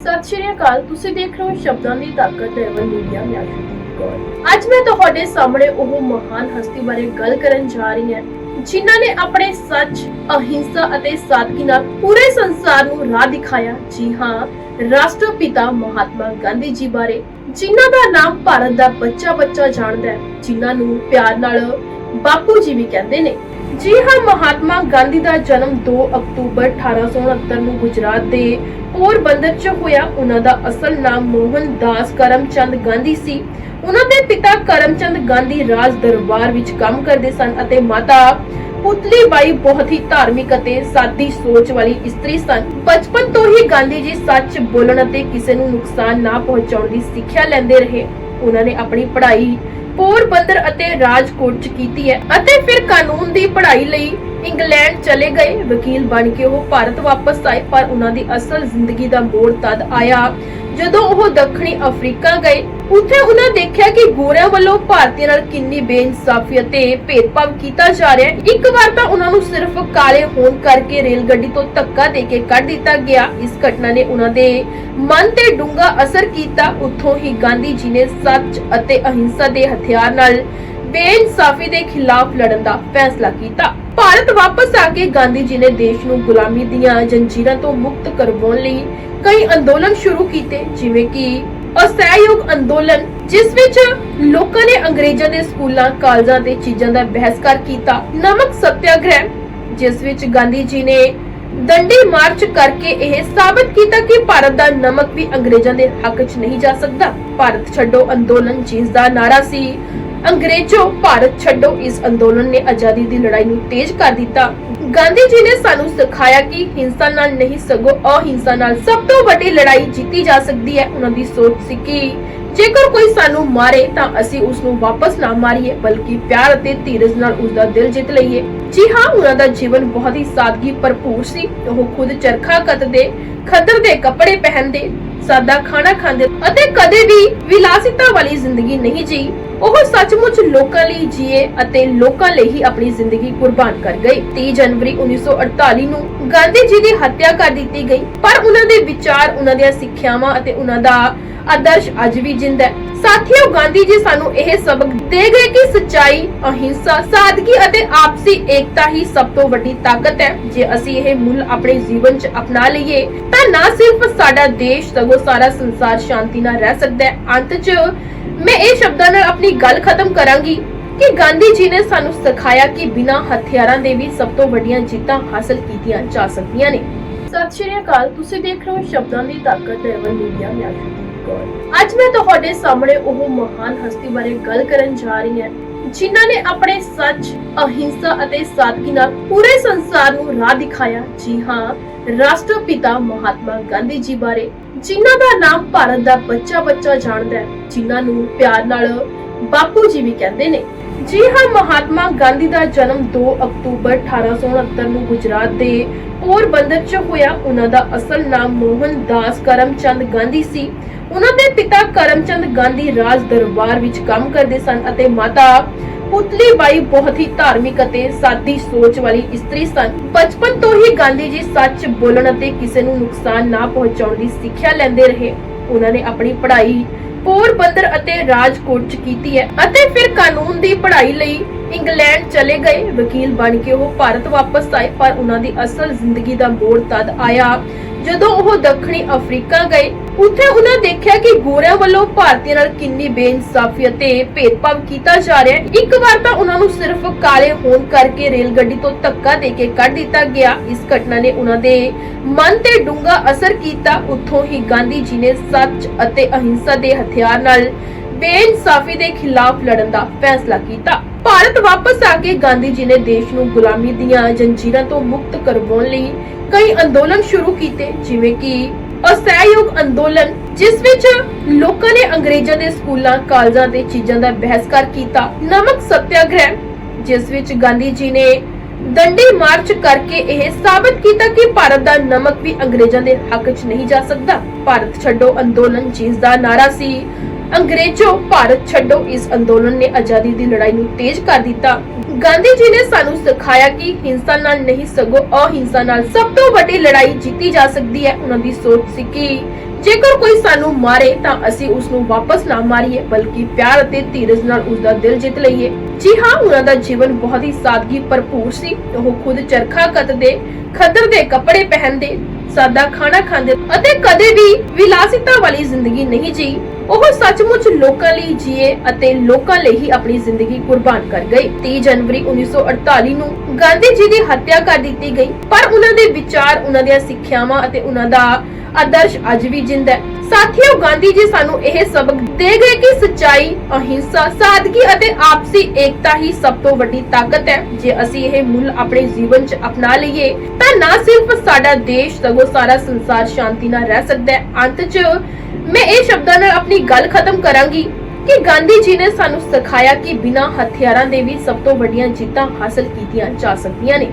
ਸਤਿ ਸ਼੍ਰੀ ਅਕਾਲ, ਤੁਸੀਂ ਦੇਖ ਰਹੇ ਹੋ ਸ਼ਬਦਾਂ ਦੀ ਤਾਕਤ ਡਰਵਨ ਮੀਡੀਆ ਮੈਂ ਆਸ਼ੂਦੀਪ ਕੌਰ। ਅੱਜ ਮੈਂ ਤੁਹਾਡੇ ਸਾਹਮਣੇ ਉਹ ਮਹਾਨ ਹਸਤੀ ਬਾਰੇ ਗੱਲ ਕਰਨ ਜਾ ਰਹੀ ਹਾਂ, ਜਿਨ੍ਹਾਂ ਨੇ ਆਪਣੇ ਸੱਚ, ਅਹਿੰਸਾ ਅਤੇ ਸਾਦਗੀ ਨਾਲ ਪੂਰੇ ਸੰਸਾਰ ਨੂੰ ਰਾਹ ਦਿਖਾਇਆ। ਜੀ ਹਾਂ, ਰਾਸ਼ਟਰਪਿਤਾ ਮਹਾਤਮਾ ਗਾਂਧੀ ਜੀ ਬਾਰੇ, ਜਿਨ੍ਹਾਂ ਦਾ ਨਾਮ ਭਾਰਤ ਦਾ ਬੱਚਾ ਬੱਚਾ ਜਾਣਦਾ ਹੈ, ਜਿਨ੍ਹਾਂ ਨੂੰ ਪਿਆਰ ਨਾਲ ਬਾਪੂ ਜੀ ਵੀ ਕਹਿੰਦੇ ਨੇ। ਜੀ ਹਾਂ, ਮਹਾਤਮਾ ਗਾਂਧੀ ਦਾ ਜਨਮ 2 ਅਕਤੂਬਰ 1869 ਨੂੰ ਗੁਜਰਾਤ ਦੇ ਪੋਰਬੰਦਰ 'ਚ ਹੋਇਆ। ਉਹਨਾਂ ਦਾ ਅਸਲ ਨਾਮ ਮੋਹਨ ਦਾਸ ਕਰਮਚੰਦ ਗਾਂਧੀ ਸੀ। ਉਹਨਾਂ ਦੇ ਪਿਤਾ ਕਰਮਚੰਦ ਗਾਂਧੀ ਰਾਜ ਦਰਬਾਰ ਵਿੱਚ ਕੰਮ ਕਰਦੇ ਸਨ ਅਤੇ ਮਾਤਾ ਪੁਤਲੀ ਬਾਈ ਬਹੁਤ ਹੀ ਧਾਰਮਿਕ ਅਤੇ ਸਾਦੀ ਸੋਚ ਵਾਲੀ ਇਸਤਰੀ ਸਨ। ਬਚਪਨ ਤੋਂ ਹੀ ਗਾਂਧੀ ਜੀ ਸੱਚ ਬੋਲਣ ਅਤੇ ਕਿਸੇ ਨੂੰ ਨੁਕਸਾਨ ਨਾ ਪਹੁੰਚਾਉਣ ਦੀ ਸਿੱਖਿਆ ਲੈਂਦੇ ਰਹੇ। ਉਹਨਾਂ ਨੇ ਆਪਣੀ ਪੜ੍ਹਾਈ ਪੋਰਬੰਦਰ ਅਤੇ ਰਾਜਕੋਟ ਚ ਕੀਤੀ ਹੈ ਅਤੇ ਫਿਰ ਕਾਨੂੰਨ ਦੀ ਪੜ੍ਹਾਈ ਲਈ ਇੰਗਲੈਂਡ ਚਲੇ ਗਏ। ਵਕੀਲ ਬਣ ਕੇ ਉਹ ਭਾਰਤ ਵਾਪਸ ਆਏ, ਪਰ ਉਹਨਾਂ ਦੀ ਅਸਲ ਜ਼ਿੰਦਗੀ ਦਾ ਮੋੜ ਤਦ ਆਇਆ। ਜਦੋਂ ਉਹ ਦੱਖਣੀ ਅਫਰੀਕਾ ਗਏ, ਉੱਥੇ ਉਹਨਾਂ ਦੇਖਿਆ ਕਿ ਗੋਰਿਆਂ ਵੱਲੋਂ ਭਾਰਤੀਆਂ ਨਾਲ ਕਿੰਨੀ ਬੇਇਨਸਾਫੀ ਅਤੇ ਭੇਦਭਾਵ ਕੀਤਾ ਜਾ ਰਿਹਾ ਹੈ। ਇੱਕ ਵਾਰ ਤਾਂ ਉਹਨਾਂ ਨੂੰ ਸਿਰਫ ਕਾਲੇ ਹੋਣ ਕਰਕੇ ਰੇਲ ਗੱਡੀ ਤੋਂ ਧੱਕਾ ਦੇ ਕੇ ਕੱਢ ਦਿੱਤਾ ਗਿਆ। ਇਸ ਘਟਨਾ ਨੇ ਉਹਨਾਂ ਦੇ ਮਨ ਤੇ ਡੂੰਘਾ ਅਸਰ ਕੀਤਾ। ਉੱਥੋਂ ਹੀ ਗਾਂਧੀ ਜੀ ਨੇ ਸੱਚ ਅਤੇ ਅਹਿੰਸਾ ਦੇ ਹਥਿਆਰ ਨਾਲ ਬੇਇਨਸਾਫੀ ਦੇ ਖਿਲਾਫ ਲੜਨ ਦਾ ਫੈਸਲਾ ਕੀਤਾ। ਭਾਰਤ ਵਾਪਸ ਆ ਕੇ ਗਾਂਧੀ ਜੀ ਨੇ ਦੇਸ਼ ਨੂੰ ਗੁਲਾਮੀ ਦੀਆਂ ਜੰਜੀਰਾਂ ਤੋਂ ਮੁਕਤ ਕਰਵਾਉਣ ਲਈ ਕਈ ਅੰਦੋਲਨ ਸ਼ੁਰੂ ਕੀਤੇ, ਜਿਵੇਂ ਕਿ ਅਸਹਿਯੋਗ ਅੰਦੋਲਨ, ਜਿਸ ਵਿੱਚ ਲੋਕਾਂ ਨੇ ਅੰਗਰੇਜ਼ਾਂ ਦੇ ਸਕੂਲਾਂ, ਕਾਲਜਾਂ ਤੇ ਚੀਜ਼ਾਂ ਦਾ ਬਹਿਸਕਾਰ ਕੀਤਾ। ਨਮਕ ਸਤਿਆਗ੍ਰਹਿ, ਜਿਸ ਵਿੱਚ ਗਾਂਧੀ ਜੀ ਨੇ ਦੰਡੀ ਮਾਰਚ ਕਰਕੇ ਇਹ ਸਾਬਤ ਕੀਤਾ ਕਿ ਭਾਰਤ ਦਾ ਨਮਕ ਵੀ ਅੰਗਰੇਜ਼ਾਂ ਦੇ ਹੱਕ 'ਚ ਨਹੀਂ ਜਾ ਸਕਦਾ। ਭਾਰਤ ਛੱਡੋ ਅੰਦੋਲਨ ਜਿਸ ਦਾ ਨਾਰਾ ਸੀ ਅੰਗਰੇਜ਼ੋ ਭਾਰਤ ਛੱਡੋ, ਇਸ ਅੰਦੋਲਨ ਨੇ ਆਜ਼ਾਦੀ ਦੀ ਲੜਾਈ ਨੂੰ ਤੇਜ਼ ਕਰ ਦਿੱਤਾ। ਗਾਂਧੀ ਜੀ ਨੇ ਸਾਨੂੰ ਸਿਖਾਇਆ ਕਿ ਹਿੰਸਾ ਨਾਲ ਨਹੀਂ ਸਗੋਂ ਅਹਿੰਸਾ ਨਾਲ ਸਭ ਤੋਂ ਵੱਡੀ ਲੜਾਈ ਜਿੱਤੀ ਜਾ ਸਕਦੀ ਹੈ, ਉਹਨਾਂ ਦੀ ਸੋਚ ਸੀ ਕਿ ਜੇਕਰ ਕੋਈ ਸਾਨੂੰ ਮਾਰੇ, ਤਾਂ ਅਸੀਂ ਉਸ ਨੂੰ ਵਾਪਸ ਨਾ ਮਾਰੀਏ, ਬਲਕਿ ਪਿਆਰ ਅਤੇ ਧੀਰਜ ਨਾਲ ਉਸ ਦਾ ਦਿਲ ਜਿੱਤ ਲਈਏ। ਜੀ ਹਾਂ, ਉਹਨਾਂ ਦਾ ਜੀਵਨ ਬਹੁਤ ਹੀ ਸਾਦਗੀ ਭਰਪੂਰ ਸੀ। ਉਹ ਖੁਦ ਚਰਖਾ ਕੱਤਦੇ, ਖੱਦਰ ਦੇ ਕੱਪੜੇ ਪਹਿਨਦੇ, ਸਾਦਾ ਖਾਣਾ ਖਾਂਦੇ ਅਤੇ ਕਦੇ ਵੀ ਵਿਲਾਸਿਤਾ ਵਾਲੀ ਜ਼ਿੰਦਗੀ ਨਹੀਂ ਜੀ। ਉਹ ਸੱਚਮੁੱਚ ਲੋਕਾਂ ਲਈ ਜੀਏ ਅਤੇ ਲੋਕਾਂ ਲਈ ਹੀ ਆਪਣੀ ਜ਼ਿੰਦਗੀ ਕੁਰਬਾਨ ਕਰ ਗਏ 30 ਜਨਵਰੀ 1948 ਨੂੰ ਗਾਂਧੀ ਜੀ ਦੀ ਹੱਤਿਆ ਕਰ ਦਿੱਤੀ ਗਈ, ਪਰ ਉਹਨਾਂ ਦੇ ਵਿਚਾਰ, ਉਹਨਾਂ ਦੀਆਂ ਸਿੱਖਿਆਵਾਂ ਅਤੇ ਉਹਨਾਂ ਦਾ ਆਦਰਸ਼ ਅੱਜ ਵੀ ਜਿੰਦਾ ਹੈ। ਸਾਥੀਓ, ਗਾਂਧੀ ਜੀ ਸਾਨੂੰ ਇਹ ਸਬਕ ਦੇ ਗਏ ਕਿ ਸੱਚਾਈ, ਅਹਿੰਸਾ, ਸਾਦਗੀ ਅਤੇ ਆਪਸੀ ਏਕਤਾ ਹੀ ਸਭ ਤੋਂ ਵੱਡੀ ਤਾਕਤ ਹੈ। ਜੇ ਅਸੀਂ ਇਹ ਮੁੱਲ ਆਪਣੇ ਜੀਵਨ 'ਚ ਅਪਣਾ ਲਈਏ, ਤਾਂ ਨਾ ਸਿਰਫ ਸਾਡਾ ਦੇਸ਼ ਸਗੋਂ ਸਾਰਾ ਸੰਸਾਰ ਸ਼ਾਂਤੀ ਨਾਲ ਰਹਿ ਸਕਦਾ ਹੈ। ਅੰਤ 'ਚ ਮੈਂ ਇਹ ਸ਼ਬਦਾਂ ਨਾਲ ਆਪਣੀ ਗੱਲ ਖਤਮ ਕਰਾਂਗੀ ਕਿ ਗਾਂਧੀ ਜੀ ਨੇ ਸਾਨੂੰ ਸਿਖਾਇਆ ਕਿ ਬਿਨਾਂ ਹਥਿਆਰਾਂ ਦੇ ਵੀ ਸਭ ਤੋਂ ਵੱਡੀਆਂ ਜਿੱਤਾਂ ਹਾਸਲ ਕੀਤੀਆਂ ਜਾ ਸਕਦੀਆਂ ਨੇ। ਸਤਿ ਸ਼੍ਰੀ ਅਕਾਲ, ਤੁਸੀਂ ਦੇਖ ਰਹੇ ਹੋ ਸ਼ਬਦਾਂ ਦੀ ਤਾਕਤ ਡਰਵਨ ਮੀਡੀਆ ਮੈਂ ਅੱਜ ਮੈਂ ਤੁਹਾਡੇ ਸਾਹਮਣੇ ਉਹ ਮਹਾਨ ਹਸਤੀ ਬਾਰੇ ਗੱਲ ਕਰਨ ਜਾ ਰਹੀ ਹਾਂ, ਜਿਨ੍ਹਾਂ ਨੇ ਆਪਣੇ ਸੱਚ, ਅਹਿੰਸਾ ਅਤੇ ਸਾਦਗੀ ਨਾਲ ਪੂਰੇ ਸੰਸਾਰ ਨੂੰ ਰਾਹ ਦਿਖਾਇਆ। ਜੀ ਹਾਂ, ਰਾਸ਼ਟਰਪਿਤਾ ਮਹਾਤਮਾ ਗਾਂਧੀ ਜੀ ਬਾਰੇ, ਜਿਨ੍ਹਾਂ ਦਾ ਨਾਮ ਭਾਰਤ ਦਾ ਬੱਚਾ ਬੱਚਾ ਜਾਣਦਾ ਹੈ, ਜਿਨ੍ਹਾਂ ਨੂੰ ਪਿਆਰ ਨਾਲ ਬਾਪੂ ਜੀ ਵੀ ਕਹਿੰਦੇ ਨੇ, ਜੀ ਹਾਂ, ਮਹਾਤਮਾ ਗਾਂਧੀ ਦਾ ਜਨਮ 2 ਅਕਤੂਬਰ 1869 ਨੂੰ ਗੁਜਰਾਤ ਦੇ ਪੋਰਬੰਦਰ 'ਚ ਹੋਇਆ। ਉਹਨਾਂ ਦਾ ਅਸਲ ਨਾਮ ਮੋਹਨ ਦਾਸ ਕਰਮਚੰਦ ਗਾਂਧੀ ਸੀ। ਉਹਨਾਂ ਦੇ ਪਿਤਾ ਕਰਮਚੰਦ ਗਾਂਧੀ ਰਾਜ ਦਰਬਾਰ ਵਿੱਚ ਕੰਮ ਕਰਦੇ ਸਨ ਅਤੇ ਮਾਤਾ ਪੁਤਲੀ ਬਾਈ ਬਹੁਤ ਹੀ ਧਾਰਮਿਕ ਅਤੇ ਸਾਦੀ ਸੋਚ ਵਾਲੀ ਇਸਤਰੀ ਸਨ। ਬਚਪਨ ਤੋਂ ਹੀ ਗਾਂਧੀ ਜੀ ਸੱਚ ਬੋਲਣ ਅਤੇ ਕਿਸੇ ਨੂੰ ਨੁਕਸਾਨ ਨਾ ਪਹੁੰਚਾਉਣ ਦੀ ਸਿੱਖਿਆ ਲੈਂਦੇ ਰਹੇ। ਉਹਨਾਂ ਨੇ ਆਪਣੀ ਪੜ੍ਹਾਈ ਪੋਰਬੰਦਰ ਅਤੇ ਰਾਜਕੋਟ ਚ ਕੀਤੀ ਹੈ ਅਤੇ ਫਿਰ ਕਾਨੂੰਨ ਦੀ ਪੜ੍ਹਾਈ ਲਈ ਇੰਗਲੈਂਡ ਚਲੇ ਗਏ। ਵਕੀਲ ਬਣ ਕੇ ਉਹ ਭਾਰਤ ਵਾਪਸ ਆਏ, ਪਰ ਉਹਨਾਂ ਦੀ ਅਸਲ ਜ਼ਿੰਦਗੀ ਦਾ ਮੋੜ ਤਦ ਆਇਆ ਜਦੋਂ ਉਹ ਦੱਖਣੀ ਅਫਰੀਕਾ ਗਏ, ਉੱਥੇ ਉਹਨਾਂ ਦੇਖਿਆ ਕਿ ਗੋਰਿਆਂ ਵੱਲੋਂ ਭਾਰਤੀਆਂ ਨਾਲ ਕਿੰਨੀ ਬੇਇਨਸਾਫੀ ਅਤੇ ਭੇਦਭਾਵ ਕੀਤਾ ਜਾ ਰਿਹਾ ਹੈ। ਇੱਕ ਵਾਰ ਤਾਂ ਉਹਨਾਂ ਨੂੰ ਸਿਰਫ ਕਾਲੇ ਹੋਣ ਕਰਕੇ ਰੇਲ ਗੱਡੀ ਤੋਂ ਧੱਕਾ ਦੇ ਕੇ ਕੱਢ ਦਿੱਤਾ ਗਿਆ। ਇਸ ਘਟਨਾ ਨੇ ਉਹਨਾਂ ਦੇ ਮਨ ਤੇ ਡੂੰਘਾ ਅਸਰ ਕੀਤਾ। ਉੱਥੋਂ ਹੀ ਗਾਂਧੀ ਜੀ ਨੇ ਸੱਚ ਅਤੇ ਅਹਿੰਸਾ ਦੇ ਹਥਿਆਰ ਨਾਲ ਬੇਇਨਸਾਫੀ ਦੇ ਖਿਲਾਫ ਲੜਨ ਦਾ ਫੈਸਲਾ ਕੀਤਾ। ਭਾਰਤ ਵਾਪਸ ਆ ਕੇ ਗਾਂਧੀ ਜੀ ਨੇ ਦੇਸ਼ ਨੂੰ ਗੁਲਾਮੀ ਦੀਆਂ ਜੰਜੀਰਾਂ ਤੋਂ ਮੁਕਤ ਕਰਵਾਉਣ ਲਈ ਕਈ ਅੰਦੋਲਨ ਸ਼ੁਰੂ ਕੀਤੇ, ਜਿਵੇਂ ਕਿ ਅਸਹਿਯੋਗ ਅੰਦੋਲਨ, ਜਿਸ ਵਿੱਚ ਲੋਕਾਂ ਨੇ ਅੰਗਰੇਜ਼ਾਂ ਦੇ ਸਕੂਲਾਂ, ਕਾਲਜਾਂ ਤੇ ਚੀਜ਼ਾਂ ਦਾ ਬਹਿਸਕਾਰ ਕੀਤਾ। ਨਮਕ ਸਤਿਆਗ੍ਰਹਿ, ਜਿਸ ਵਿੱਚ ਗਾਂਧੀ ਜੀ ਨੇ ਦੰਡੀ ਮਾਰਚ ਕਰਕੇ ਇਹ ਸਾਬਤ ਕੀਤਾ ਕਿ ਭਾਰਤ ਦਾ ਨਮਕ ਵੀ ਅੰਗਰੇਜ਼ਾਂ ਦੇ ਹੱਕ 'ਚ ਨਹੀਂ ਜਾ ਸਕਦਾ। ਭਾਰਤ ਛੱਡੋ ਅੰਦੋਲਨ, ਜਿਸ ਦਾ ਨਾਰਾ ਸੀ ਅੰਗਰੇਜ਼ੋ ਭਾਰਤ ਛੱਡੋ, ਇਸ ਅੰਦੋਲਨ ਨੇ ਆਜ਼ਾਦੀ ਦੀ ਲੜਾਈ ਨੂੰ ਤੇਜ਼ ਕਰ ਦਿੱਤਾ। ਗਾਂਧੀ ਜੀ ਨੇ ਸਾਨੂੰ ਸਿਖਾਇਆ ਕਿ ਹਿੰਸਾ ਨਾਲ ਨਹੀਂ ਸਗੋਂ ਅਹਿੰਸਾ ਨਾਲ ਸਭ ਤੋਂ ਵੱਡੀ ਲੜਾਈ ਜਿੱਤੀ ਜਾ ਸਕਦੀ ਹੈ, ਉਹਨਾਂ ਦੀ ਸੋਚ ਸੀ ਕਿ ਜੇਕਰ ਕੋਈ ਸਾਨੂੰ ਮਾਰੇ ਤਾਂ ਅਸੀਂ ਉਸ ਨੂੰ ਵਾਪਸ ਨਾ ਮਾਰੀਏ, ਬਲਕਿ ਪਿਆਰ ਅਤੇ ਧੀਰਜ ਨਾਲ ਉਸ ਦਾ ਦਿਲ ਜਿੱਤ ਲਈਏ। ਜੀ ਹਾਂ, ਉਹਨਾਂ ਦਾ ਜੀਵਨ ਬਹੁਤ ਹੀ ਸਾਦਗੀ ਭਰਪੂਰ ਸੀ। ਉਹ ਖੁਦ ਚਰਖਾ ਕੱਤਦੇ, ਖੱਦਰ ਦੇ ਕੱਪੜੇ ਪਹਿਨਦੇ, ਸਾਦਾ ਖਾਣਾ ਖਾਂਦੇ ਅਤੇ ਕਦੇ ਵੀ ਵਿਲਾਸਿਤਾ ਵਾਲੀ ਜ਼ਿੰਦਗੀ ਨਹੀਂ ਜੀ। ਉਹ ਸੱਚਮੁੱਚ ਲੋਕਾਂ ਲਈ ਜੀਏ ਅਤੇ ਲੋਕਾਂ ਲਈ ਹੀ ਆਪਣੀ ਜ਼ਿੰਦਗੀ ਕੁਰਬਾਨ ਕਰ ਗਏ। 30 ਜਨਵਰੀ 1948 ਨੂੰ ਗਾਂਧੀ ਜੀ ਦੀ ਹੱਤਿਆ ਕਰ ਦਿੱਤੀ ਗਈ। ਪਰ ਉਹਨਾਂ ਦੇ ਵਿਚਾਰ, ਉਹਨਾਂ ਦੀਆਂ ਸਿੱਖਿਆਵਾਂ ਅਤੇ ਉਹਨਾਂ ਦਾ ਆਦਰਸ਼ ਅੱਜ ਵੀ ਜਿੰਦਾ ਹੈ। ਸਾਥੀਓ, ਗਾਂਧੀ ਜੀ ਸਾਨੂੰ ਇਹ ਸਬਕ ਦੇ ਗਏ ਕਿ ਸੱਚਾਈ, ਅਹਿੰਸਾ, ਸਾਦਗੀ ਅਤੇ ਆਪਸੀ ਏਕਤਾ ਹੀ ਸਭ ਤੋਂ ਵੱਡੀ ਤਾਕਤ ਹੈ। ਜੇ ਅਸੀਂ ਇਹ ਮੁੱਲ ਆਪਣੇ ਜੀਵਨ 'ਚ ਅਪਣਾ ਲਈਏ, ਤਾਂ ਨਾ ਸਿਰਫ ਸਾਡਾ ਦੇਸ਼ ਸਗੋਂ ਸਾਰਾ ਸੰਸਾਰ ਸ਼ਾਂਤੀ ਨਾਲ ਰਹਿ ਸਕਦਾ ਹੈ। ਅੰਤ 'ਚ ਮੈਂ ਇਹ ਸ਼ਬਦਾਂ ਨਾਲ ਆਪਣੀ ਗੱਲ ਖਤਮ ਕਰਾਂਗੀ ਕਿ ਗਾਂਧੀ ਜੀ ਨੇ ਸਾਨੂੰ ਸਿਖਾਇਆ ਕਿ ਬਿਨਾਂ ਹਥਿਆਰਾਂ ਦੇ ਵੀ ਸਭ ਤੋਂ ਵੱਡੀਆਂ ਜਿੱਤਾਂ ਹਾਸਲ ਕੀਤੀਆਂ ਜਾ ਸਕਦੀਆਂ ਨੇ।